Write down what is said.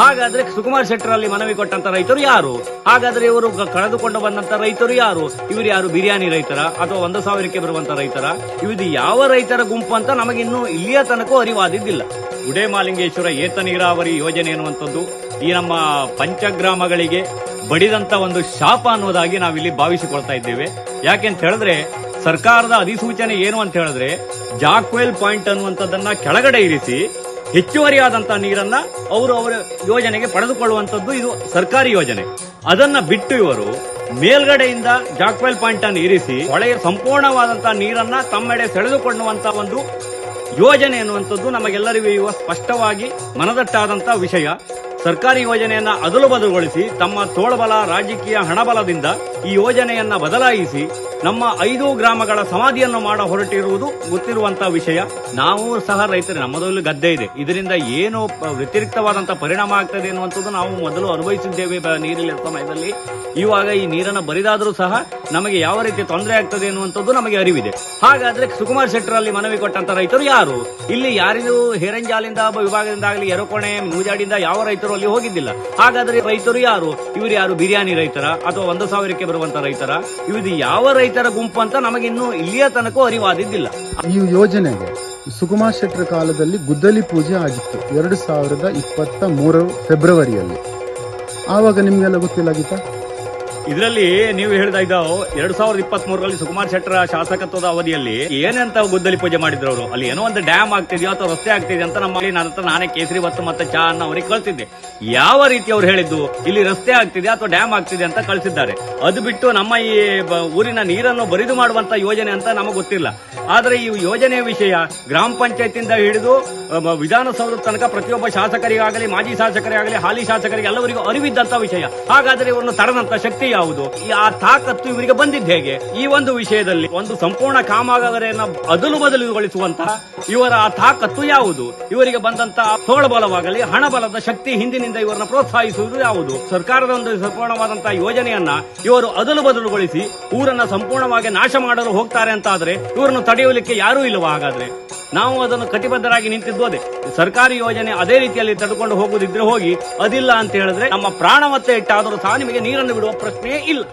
ಹಾಗಾದ್ರೆ ಸುಕುಮಾರ್ ಶೆಟ್ಟರಲ್ಲಿ ಮನವಿ ಕೊಟ್ಟಂತ ರೈತರು ಯಾರು? ಹಾಗಾದ್ರೆ ಇವರು ಕಳೆದುಕೊಂಡು ಬಂದಂತ ರೈತರು ಯಾರು? ಇವರು ಯಾರು ಬಿರಿಯಾನಿ ರೈತರ ಅಥವಾ ಒಂದು ಸಾವಿರಕ್ಕೆ ಬರುವಂತ ರೈತರ? ಇದು ಯಾವ ರೈತರ ಗುಂಪು ಅಂತ ನಮಗಿನ್ನೂ ಇಲ್ಲಿಯ ತನಕ ಅರಿವಾದಿದ್ದಿಲ್ಲ. ಉಡೇ ಮಾಲಿಂಗೇಶ್ವರ ಏತ ನೀರಾವರಿ ಯೋಜನೆ ಅನ್ನುವಂಥದ್ದು ಈ ನಮ್ಮ ಪಂಚಗ್ರಾಮಗಳಿಗೆ ಬಡಿದಂತ ಒಂದು ಶಾಪ ಅನ್ನೋದಾಗಿ ನಾವಿಲ್ಲಿ ಭಾವಿಸಿಕೊಳ್ತಾ ಇದ್ದೇವೆ. ಯಾಕೆಂತ ಹೇಳಿದ್ರೆ ಸರ್ಕಾರದ ಅಧಿಸೂಚನೆ ಏನು ಅಂತ ಹೇಳಿದ್ರೆ ಜಾಕ್ವೆಲ್ ಪಾಯಿಂಟ್ ಅನ್ನುವಂಥದ್ದನ್ನ ಕೆಳಗಡೆ ಇರಿಸಿ ಹೆಚ್ಚುವರಿಯಾದಂತ ನೀರನ್ನ ಅವರು ಅವರ ಯೋಜನೆಗೆ ಪಡೆದುಕೊಳ್ಳುವಂತದ್ದು ಇದು ಸರ್ಕಾರಿ ಯೋಜನೆ. ಅದನ್ನ ಬಿಟ್ಟು ಇವರು ಮೇಲ್ಗಡೆಯಿಂದ ಜಾಕ್ವೆಲ್ ಪಾಯಿಂಟ್ ಅನ್ನು ಇರಿಸಿ ಹೊಳೆಯ ಸಂಪೂರ್ಣವಾದಂತಹ ನೀರನ್ನ ತಮ್ಮೆಡೆ ಸೆಳೆದುಕೊಳ್ಳುವಂತ ಒಂದು ಯೋಜನೆ ಎನ್ನುವಂಥದ್ದು ನಮಗೆಲ್ಲರಿಗೂ ಸ್ಪಷ್ಟವಾಗಿ ಮನದಟ್ಟಾದಂತಹ ವಿಷಯ. ಸರ್ಕಾರಿ ಯೋಜನೆಯನ್ನ ಅದಲು ಬದಲುಗೊಳಿಸಿ ತಮ್ಮ ತೋಳಬಲ ರಾಜಕೀಯ ಹಣಬಲದಿಂದ ಈ ಯೋಜನೆಯನ್ನ ಬದಲಾಯಿಸಿ ನಮ್ಮ ಐದು ಗ್ರಾಮಗಳ ಸಮಾಧಿಯನ್ನು ಮಾಡ ಹೊರಟಿರುವುದು ಗೊತ್ತಿರುವಂತಹ ವಿಷಯ. ನಾವು ಸಹ ರೈತರು ನಮ್ಮದಲ್ಲೂ ಗದ್ದೆ ಇದೆ. ಇದರಿಂದ ಏನು ವ್ಯತಿರಿಕ್ತವಾದಂತಹ ಪರಿಣಾಮ ಆಗ್ತದೆ ಅನ್ನುವಂಥದ್ದು ನಾವು ಮೊದಲು ಅನುಭವಿಸಿದ್ದೇವೆ ನೀರಿನ ಸಮಯದಲ್ಲಿ. ಇವಾಗ ಈ ನೀರನ್ನು ಬರಿದಾದರೂ ಸಹ ನಮಗೆ ಯಾವ ರೀತಿ ತೊಂದರೆ ಆಗ್ತದೆ ಅನ್ನುವಂಥದ್ದು ನಮಗೆ ಅರಿವಿದೆ. ಹಾಗಾದ್ರೆ ಸುಕುಮಾರ್ ಶೆಟ್ಟರಲ್ಲಿ ಮನವಿ ಕೊಟ್ಟಂತ ರೈತರು ಯಾರು? ಇಲ್ಲಿ ಯಾರಿಗೂ ಹೇರಂಜಾಲಿಂದ ವಿಭಾಗದಿಂದ ಆಗಲಿ ಎರಕೋಣೆ ಮೂಜಾಡಿಂದ ಯಾವ ರೈತರು ಅಲ್ಲಿ ಹೋಗಿದ್ದಿಲ್ಲ. ಹಾಗಾದ್ರೆ ರೈತರು ಯಾರು? ಇವರು ಯಾರು ಬಿರಿಯಾನಿ ರೈತರ ಅಥವಾ ಒಂದು ಸಾವಿರಕ್ಕೆ ಬರುವಂತ ರೈತರ? ಇವರು ಯಾವ ರೈತರ ಗುಂಪು ಅಂತ ನಮಗಿನ್ನು ಇಲ್ಲಿಯ ತನಕ ಅರಿವಾದಿದ್ದಿಲ್ಲ. ಈ ಯೋಜನೆಗೆ ಸುಕುಮಾರ್ ಶೆಟ್ಟರ್ ಕಾಲದಲ್ಲಿ ಗುದ್ದಲಿ ಪೂಜೆ ಆಗಿತ್ತು ಎರಡು ಸಾವಿರದ ಇಪ್ಪತ್ತ ಮೂರು ಫೆಬ್ರವರಿಯಲ್ಲಿ. ಆವಾಗ ನಿಮ್ಗೆಲ್ಲ ಗೊತ್ತಿಲ್ಲ ಗೀತಾ? ಇದರಲ್ಲಿ ನೀವು ಹೇಳಿದ ಇದು ಎರಡ್ ಸಾವಿರದ ಇಪ್ಪತ್ತ್ ಮೂರರಲ್ಲಿ ಸುಕುಮಾರ್ ಶೆಟ್ಟರ ಶಾಸಕತ್ವದ ಅವಧಿಯಲ್ಲಿ ಏನಂತ ಗುದ್ದಲಿ ಪೂಜೆ ಮಾಡಿದ್ರು ಅವರು? ಅಲ್ಲಿ ಏನೋ ಒಂದು ಡ್ಯಾಮ್ ಆಗ್ತಿದೆಯೋ ಅಥವಾ ರಸ್ತೆ ಆಗ್ತಿದೆ ಅಂತ ನಮ್ಮಲ್ಲಿ ನನ್ನ ಹತ್ರ ನಾನೇ ಕೇಸರಿ ಬತ್ತು ಮತ್ತೆ ಚಾ ಅನ್ನ ಅವರಿಗೆ ಕಳಿಸಿದ್ದೆ. ಯಾವ ರೀತಿ ಅವ್ರು ಹೇಳಿದ್ದು? ಇಲ್ಲಿ ರಸ್ತೆ ಆಗ್ತಿದೆ ಅಥವಾ ಡ್ಯಾಮ್ ಆಗ್ತಿದೆ ಅಂತ ಕಳಿಸಿದ್ದಾರೆ. ಅದು ಬಿಟ್ಟು ನಮ್ಮ ಈ ಊರಿನ ನೀರನ್ನು ಬರಿದು ಮಾಡುವಂತ ಯೋಜನೆ ಅಂತ ನಮಗೆ ಗೊತ್ತಿಲ್ಲ. ಆದ್ರೆ ಈ ಯೋಜನೆಯ ವಿಷಯ ಗ್ರಾಮ ಪಂಚಾಯತಿಂದ ಹಿಡಿದು ವಿಧಾನಸೌಧದ ತನಕ ಪ್ರತಿಯೊಬ್ಬ ಶಾಸಕರಿಗಾಗಲಿ, ಮಾಜಿ ಶಾಸಕರಿಗಾಗಲಿ, ಹಾಲಿ ಶಾಸಕರಿಗೆ ಎಲ್ಲವರಿಗೂ ಅರಿವಿದ್ದಂತ ವಿಷಯ. ಹಾಗಾದ್ರೆ ಇವರನ್ನು ತಡೆದಂತ ಶಕ್ತಿ ಯಾವುದು? ಆ ತಾಕತ್ತು ಇವರಿಗೆ ಬಂದಿದ್ದು ಹೇಗೆ? ಈ ಒಂದು ವಿಷಯದಲ್ಲಿ ಒಂದು ಸಂಪೂರ್ಣ ಕಾಮಗಾರಿಯನ್ನ ಅದಲು ಬದಲುಗೊಳಿಸುವಂತಹ ಇವರ ಆ ತಾಕತ್ತು ಯಾವುದು? ಇವರಿಗೆ ಬಂದಂತಹ ತೋಳಬಲವಾಗಲಿ ಹಣಬಲದ ಶಕ್ತಿ ಹಿಂದಿನಿಂದ ಇವರನ್ನ ಪ್ರೋತ್ಸಾಹಿಸುವುದು ಯಾವುದು? ಸರ್ಕಾರದ ಒಂದು ಸಂಪೂರ್ಣವಾದಂತಹ ಯೋಜನೆಯನ್ನ ಇವರು ಅದಲು ಬದಲುಗೊಳಿಸಿ ಊರನ್ನ ಸಂಪೂರ್ಣವಾಗಿ ನಾಶ ಮಾಡಲು ಹೋಗ್ತಾರೆ ಅಂತಾದ್ರೆ ಇವರನ್ನು ತಡೆಯಲಿಕ್ಕೆ ಯಾರೂ ಇಲ್ಲವಾ ಹಾಗಾದ್ರೆ? ನಾವು ಅದನ್ನು ಕಟಿಬದ್ಧರಾಗಿ ನಿಂತಿದ್ದು ಅದೇ. ಸರ್ಕಾರಿ ಯೋಜನೆ ಅದೇ ರೀತಿಯಲ್ಲಿ ತಡ್ಕೊಂಡು ಹೋಗುದಿದ್ರೆ ಹೋಗಿ, ಅದಿಲ್ಲ ಅಂತ ಹೇಳಿದ್ರೆ ನಮ್ಮ ಪ್ರಾಣವತ್ತೆ ಇಟ್ಟಾದರೂ ಸಹ ನಿಮಗೆ ನೀರನ್ನು ಬಿಡುವ ಪ್ರಶ್ನೆಯೇ ಇಲ್ಲ.